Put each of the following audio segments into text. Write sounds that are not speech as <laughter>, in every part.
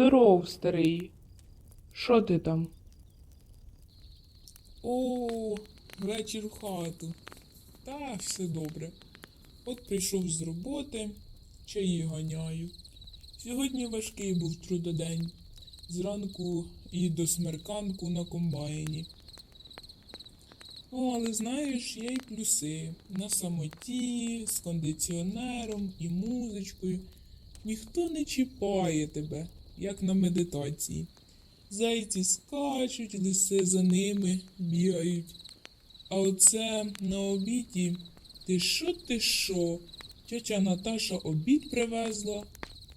Здоров, старий. Що ти там? О, вечір в хату. Та все добре. От прийшов з роботи, чаї ганяю. Сьогодні важкий був трудодень. Зранку і до смерканку на комбайні. О, але знаєш, є й плюси. На самоті, з кондиціонером і музичкою. Ніхто не чіпає тебе, як на медитації. Зайці скачуть, лиси за ними бігають. А оце на обіді ти що ти що? Тьотя Наташа обід привезла,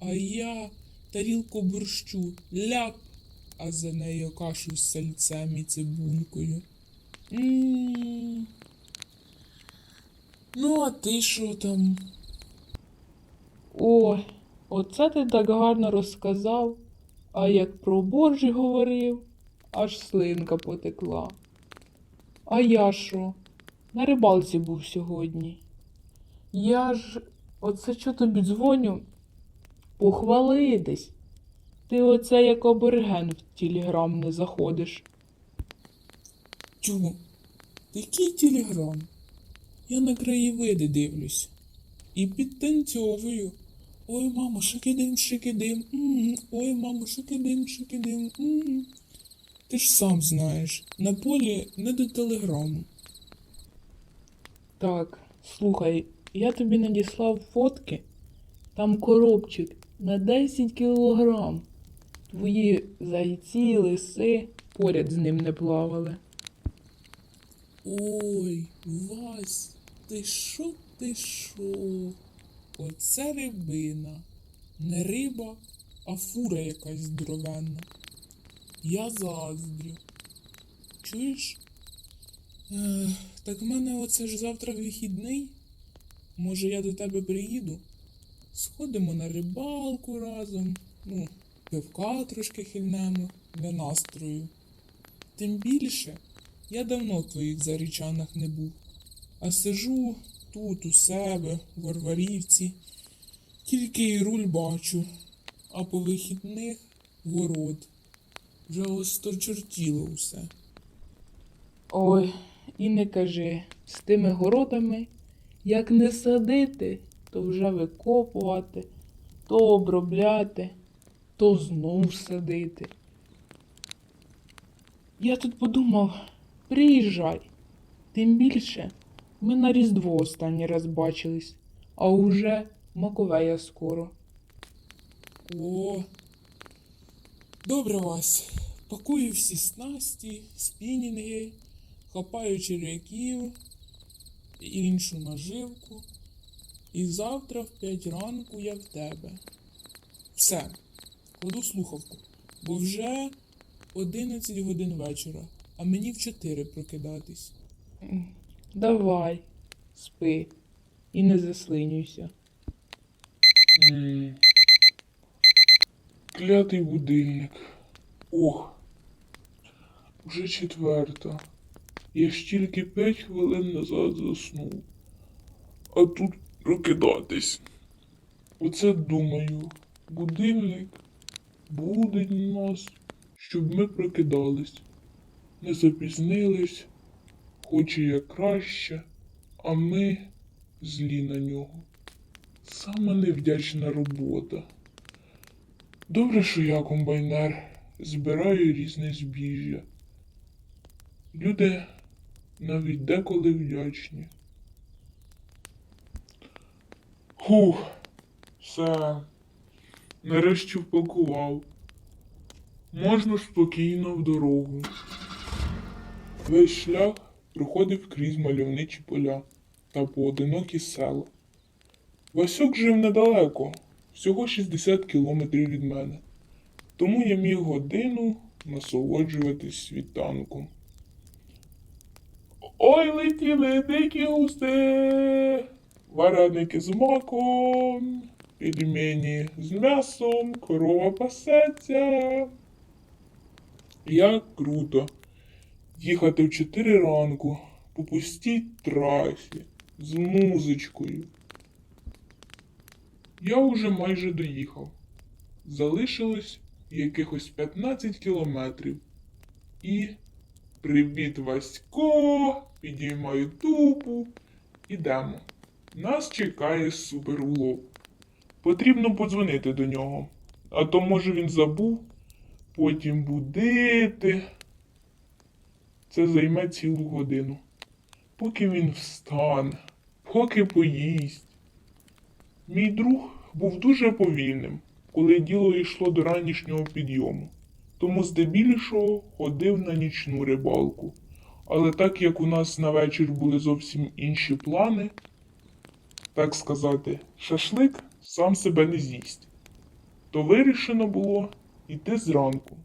а я тарілку борщу ляп, а за нею кашу з сальцем і цибулькою. м Ну, а ти що там? О, оце ти так гарно розказав, а як про борщ говорив, аж слинка потекла. А я що? На рибалці був сьогодні. Я ж оце що тобі дзвоню? Похвалитись. Ти оце як оберген в телеграм не заходиш. Тю, який телеграм? Я на краєвиди дивлюсь. І підтанцьовую. Ой, мамо, шикидим, шикидим. Ой, мамо, шикидим, шикидим. Ти ж сам знаєш, на полі не до телеграму. Так, слухай, я тобі надіслав фотки. Там коробчик на 10 кілограм. Твої зайці, лиси поряд з ним не плавали. Ой, Вась, ти шо, ти шо? Оце рибина. Не риба, а фура якась здоровенна. Я заздрю. Чуєш? Ех, так в мене оце ж завтра вихідний. Може, я до тебе приїду? Сходимо на рибалку разом. Ну, пивка трошки хильнемо для настрою. Тим більше, я давно в твоїх зарічанах не був, а сижу тут у себе, в Варварівці, тільки і руль бачу, а по вихідних город. Вже осточертіло усе. Ой, і не кажи, з тими городами, як не садити, то вже викопувати, то обробляти, то знов садити. Я тут подумав, приїжджай. Тим більше, ми на Різдво останній раз бачились, а уже Маковея скоро. О. Добре, Вась. Пакую всі снасті, спінінги, хапаю черв'яків і іншу наживку. І завтра в п'ять ранку я в тебе. Все, кладу слухавку, бо вже 11 годин вечора, а мені в 4 прокидатись. Давай, спи і не заслинюйся. Клятий будильник. Ох. Вже четверта. Я ж тільки п'ять хвилин назад заснув. А тут прокидатись. Оце думаю, будильник буде нас, щоб ми прокидались. Не запізнились, хоче як краще, а ми злі на нього. Сама невдячна робота. Добре, що я комбайнер, збираю різне збіжжя. Люди навіть деколи вдячні. Хух, все. Нарешті впакував. Можна спокійно в дорогу. Весь шлях проходив крізь мальовничі поля та поодинокі села. Васюк жив недалеко, всього 60 кілометрів від мене. Тому я міг годину насолоджуватись світанком. Ой, летіли дикі гуси, вареники з маком, пельмені з м'ясом, корова пасеться. Як круто їхати в 4 ранку по пустій трасі з музичкою. Я уже майже доїхав. Залишилось якихось 15 кілометрів. І привіт, Васько! Підіймаю тупу. Ідемо. Нас чекає суперулов. Потрібно подзвонити до нього. А то, може, він забув, потім будити. Це займе цілу годину. Поки він встане, поки поїсть. Мій друг був дуже повільним, коли діло йшло до ранішнього підйому, тому здебільшого ходив на нічну рибалку. Але так як у нас на вечір були зовсім інші плани, так сказати, шашлик сам себе не з'їсть, то вирішено було йти зранку.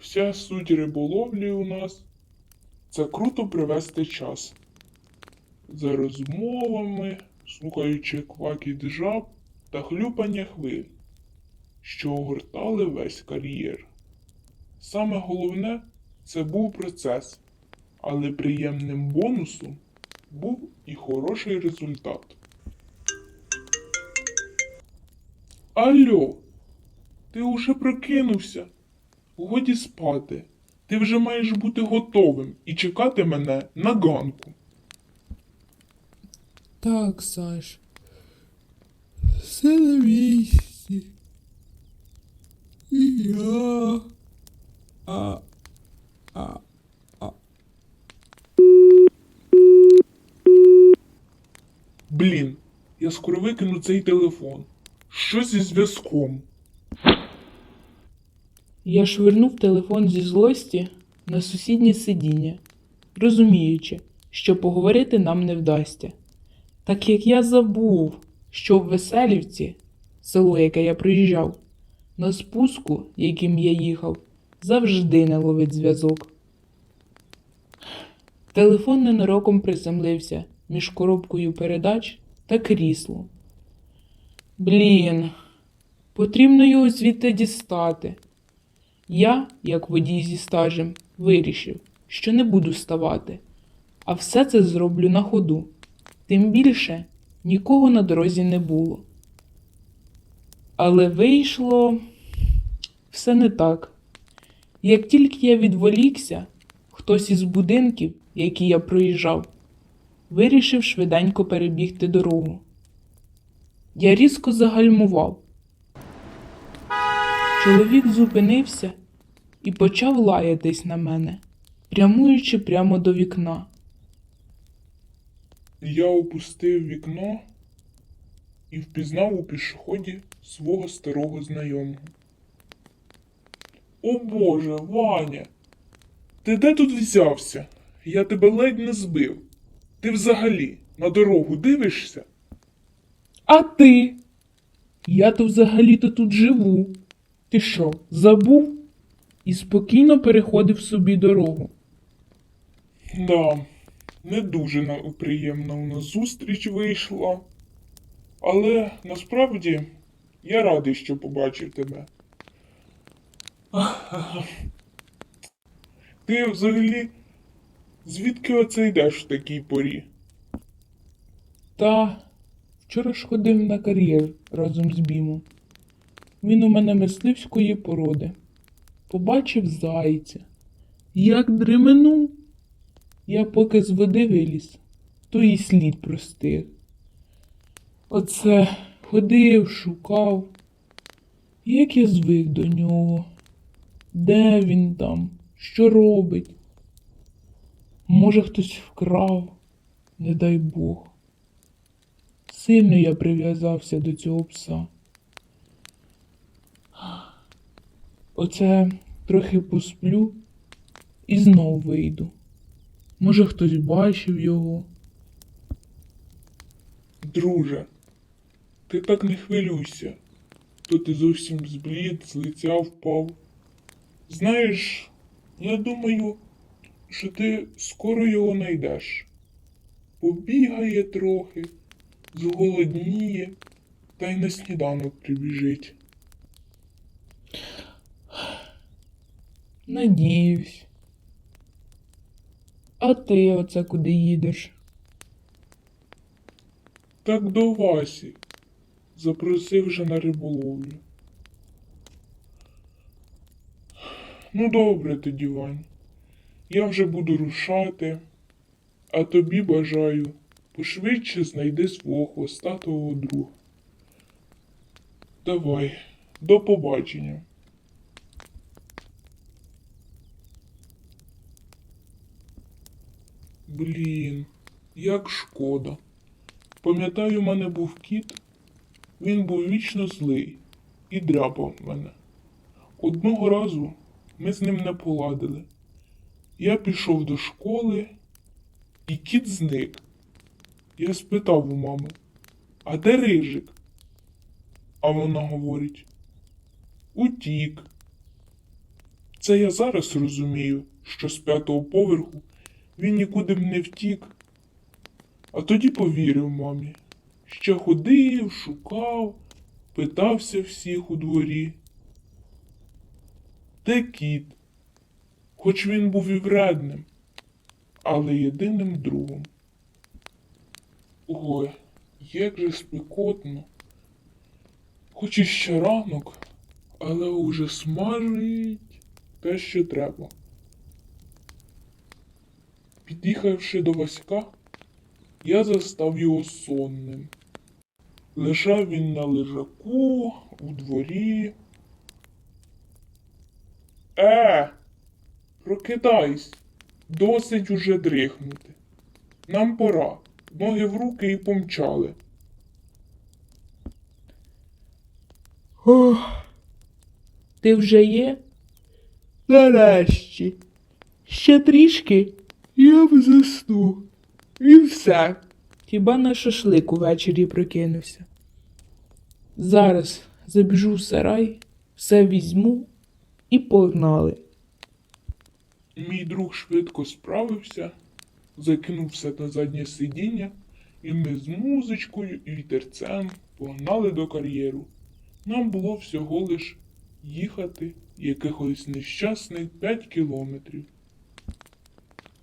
Вся суть риболовлі у нас це круто привести час. За розмовами, слухаючи квакіт жаб та хлюпання хвиль, що огортали весь кар'єр. Саме головне це був процес, але приємним бонусом був і хороший результат. Алло, ти уже прокинувся? Годі спати. Ти вже маєш бути готовим і чекати мене на ганку. Так, Саш. Все на місці. І я. А. А. А. Блін, я скоро викину цей телефон. Що зі зв'язком? Я швирнув телефон зі злості на сусіднє сидіння, розуміючи, що поговорити нам не вдасться. Так як я забув, що в Веселівці, село, яке я приїжджав, на спуску, яким я їхав, завжди не ловить зв'язок. Телефон ненароком приземлився між коробкою передач та кріслом. Блін, потрібно його звідти дістати. Я, як водій зі стажем, вирішив, що не буду вставати, а все це зроблю на ходу. Тим більше нікого на дорозі не було. Але вийшло все не так. Як тільки я відволікся, хтось із будинків, які я проїжджав, вирішив швиденько перебігти дорогу. Я різко загальмував. Чоловік зупинився і почав лаятись на мене, прямуючи прямо до вікна. Я опустив вікно і впізнав у пішоході свого старого знайомого. О Боже, Ваня! Ти де тут взявся? Я тебе ледь не збив. Ти взагалі на дорогу дивишся? А ти? Я то взагалі-то тут живу. Ти що, забув? І спокійно переходив собі дорогу. Да, не дуже на- приємна у нас зустріч вийшла. Але насправді я радий, що побачив тебе. <laughs> Ти взагалі звідки оце йдеш в такій порі? Та вчора ж ходив на кар'єр разом з Бімом. Він у мене мисливської породи. Побачив зайця. Як дременув, я поки з води виліз, то і слід простиг. Оце ходив, шукав. Як я звик до нього. Де він там? Що робить? Може, хтось вкрав, не дай Бог. Сильно я прив'язався до цього пса. Оце трохи посплю і знов вийду. Може, хтось бачив його. Друже, ти так не хвилюйся, то ти зовсім зблід, з лиця впав. Знаєш, я думаю, що ти скоро його знайдеш. Побігає трохи, зголодніє, та й на сніданок прибіжить. Надіюсь. А ти оце куди їдеш? Так до Васі. Запросив вже на риболовлю. ну добре тоді, Вань. Я вже буду рушати, а тобі бажаю пошвидше знайди свого хвостатого друга. Давай, до побачення. Блін, як шкода. Пам'ятаю, у мене був кіт, він був вічно злий і дряпав мене. Одного разу ми з ним не поладили. Я пішов до школи, і кіт зник. Я спитав у мами, а де рижик? А вона говорить: Утік. Це я зараз розумію, що з п'ятого поверху він нікуди б не втік. А тоді повірив мамі. Ще ходив, шукав, питався всіх у дворі. Де кіт? Хоч він був і вредним, але єдиним другом. Ой, як же спекотно. Хоч і ще ранок, але уже смажить те, що треба. Під'їхавши до Васька, я застав його сонним. Лежав він на лежаку у дворі. Е, прокидайся, досить уже дрихнути. Нам пора, ноги в руки і помчали. Ох, ти вже є? Нарешті. Ще трішки я б засну. І все. Хіба на шашлик увечері прикинувся. Зараз забіжу в сарай, все візьму і погнали. Мій друг швидко справився, закинув все на заднє сидіння, і ми з музичкою і вітерцем погнали до кар'єру. Нам було всього лиш їхати якихось нещасних 5 кілометрів.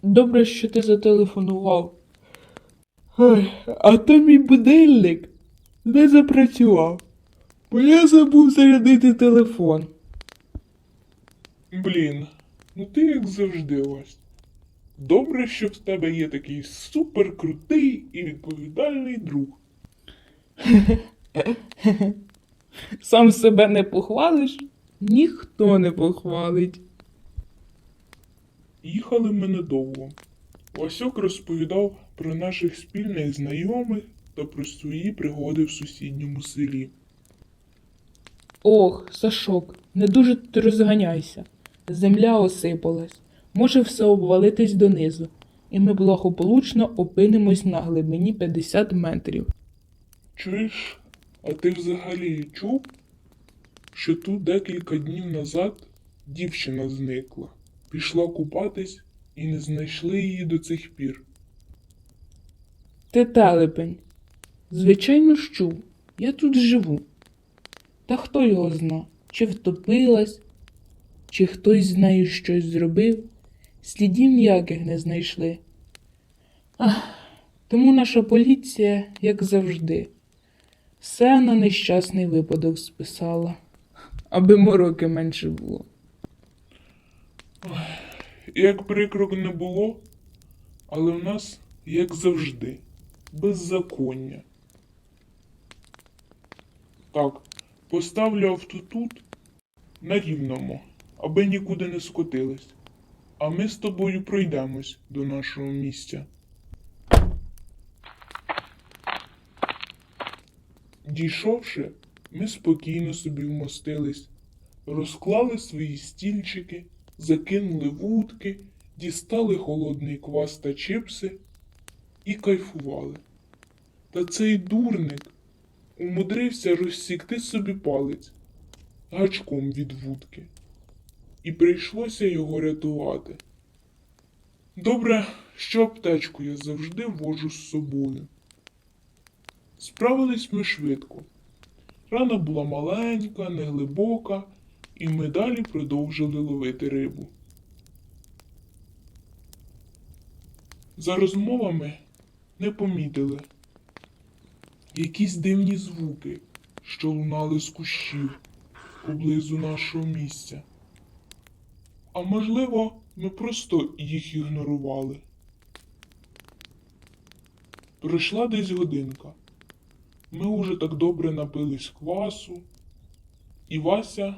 Добре, що ти зателефонував. Ой, а то мій будильник не запрацював, бо я забув зарядити телефон. Блін, ну ти як завжди ось. Добре, що в тебе є такий суперкрутий і відповідальний друг. Сам себе не похвалиш, ніхто не похвалить. Їхали ми недовго. Васьок розповідав про наших спільних знайомих та про свої пригоди в сусідньому селі. Ох, Сашок, не дуже ти розганяйся. Земля осипалась, може все обвалитись донизу, і ми благополучно опинимось на глибині 50 метрів. Чуєш, а ти взагалі чув, що тут декілька днів назад дівчина зникла, пішла купатись і не знайшли її до цих пір. Ти телепень. Звичайно ж чув, я тут живу. Та хто його зна, чи втопилась, чи хтось з нею щось зробив, слідів ніяких не знайшли. Ах, тому наша поліція, як завжди, все на нещасний випадок списала, аби мороки менше було. Як прикро не було, але в нас, як завжди, беззаконня. Так, поставлю авто тут, на рівному, аби нікуди не скотились. А ми з тобою пройдемось до нашого місця. Дійшовши, ми спокійно собі вмостились, розклали свої стільчики, закинули вудки, дістали холодний квас та чипси і кайфували. Та цей дурник умудрився розсікти собі палець гачком від вудки, і прийшлося його рятувати. Добре, що аптечку я завжди вожу з собою. Справились ми швидко. Рана була маленька, неглибока, і ми далі продовжили ловити рибу. За розмовами не помітили якісь дивні звуки, що лунали з кущів поблизу нашого місця. А можливо, ми просто їх ігнорували. Пройшла десь годинка. Ми уже так добре напились квасу, і Вася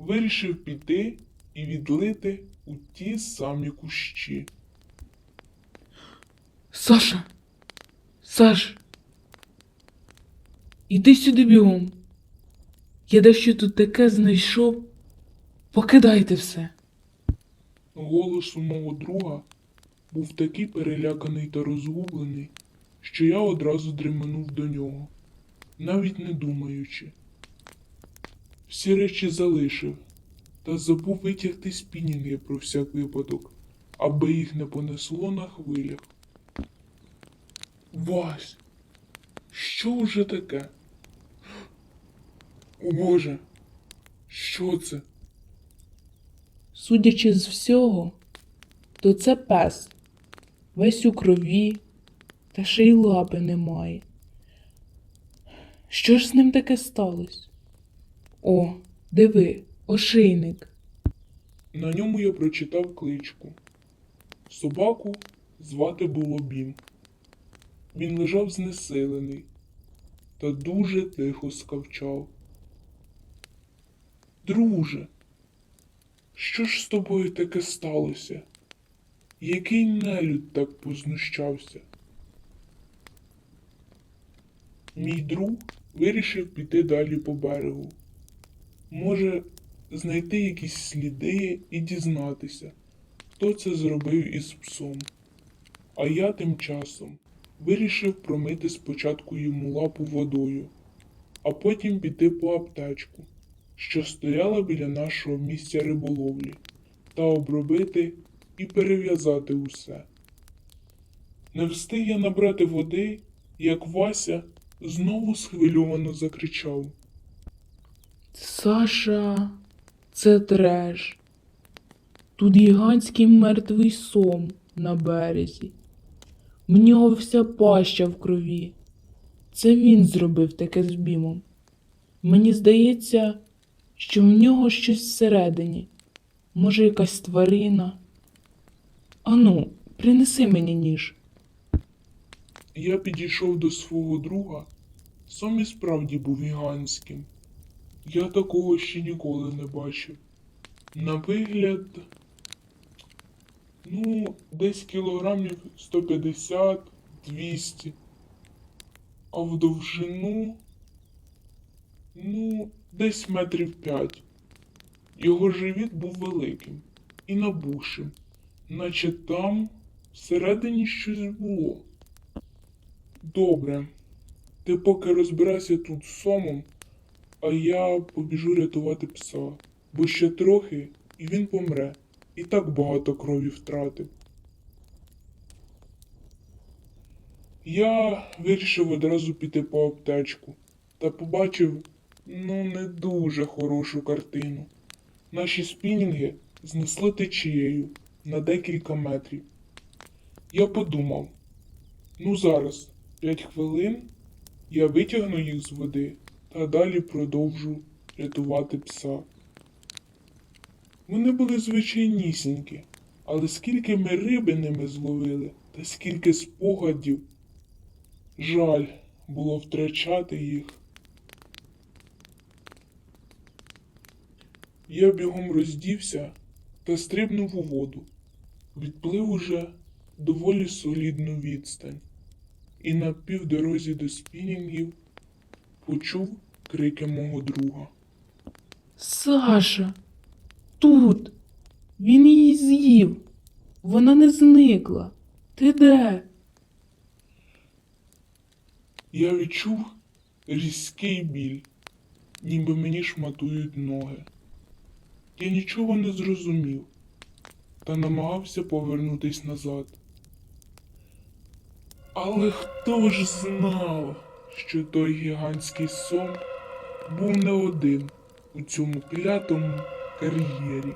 вирішив піти і відлити у ті самі кущі. Саша. Саш. Іди сюди бігом. Я дещо тут таке знайшов. Покидайте все. Голос у мого друга був такий переляканий та розгублений, що я одразу дременув до нього, навіть не думаючи. Всі речі залишив та забув витягти спінінги про всяк випадок, аби їх не понесло на хвилях. Вась, що вже таке? О Боже, що це? Судячи з всього, то це пес. Весь у крові, та ще й лапи немає. Що ж з ним таке сталося? О, диви, ошейник. На ньому я прочитав кличку. Собаку звати було Бім. Він лежав знесилений та дуже тихо скавчав. Друже, що ж з тобою таке сталося? Який нелюд так познущався? Мій друг вирішив піти далі по берегу. Може, знайти якісь сліди і дізнатися, хто це зробив із псом. А я тим часом вирішив промити спочатку йому лапу водою, а потім піти по аптечку, що стояла біля нашого місця риболовлі, та обробити і перев'язати усе. Не встиг я набрати води, як Вася знову схвильовано закричав. Саша, це треш. Тут гігантський мертвий сом на березі. В нього вся паща в крові. Це він зробив таке з бімом. Мені здається, що в нього щось всередині. Може, якась тварина. Ану, принеси мені ніж. Я підійшов до свого друга. Сам і справді був гігантським. Я такого ще ніколи не бачив. На вигляд, ну, десь кілограмів 150-200. А в довжину, ну, десь метрів 5. Його живіт був великим і набухшим, наче там всередині щось було. Добре. Ти поки розбирайся тут з сомом, а я побіжу рятувати пса, бо ще трохи і він помре. І так багато крові втратив. Я вирішив одразу піти по аптечку та побачив ну не дуже хорошу картину. Наші спінінги знесли течією на декілька метрів. Я подумав, ну зараз, п'ять хвилин, я витягну їх з води та далі продовжу рятувати пса. Вони були звичайнісінькі, але скільки ми риби ними зловили, та скільки спогадів. Жаль було втрачати їх. Я бігом роздівся та стрибнув у воду. Відплив уже доволі солідну відстань, і на півдорозі до спінінгів почув крики мого друга. Саша, тут. Він її з'їв. Вона не зникла. Ти де? Я відчув різкий біль, ніби мені шматують ноги. Я нічого не зрозумів та намагався повернутись назад. Але хто ж знав, що той гігантський сон був не один у цьому клятому кар'єрі.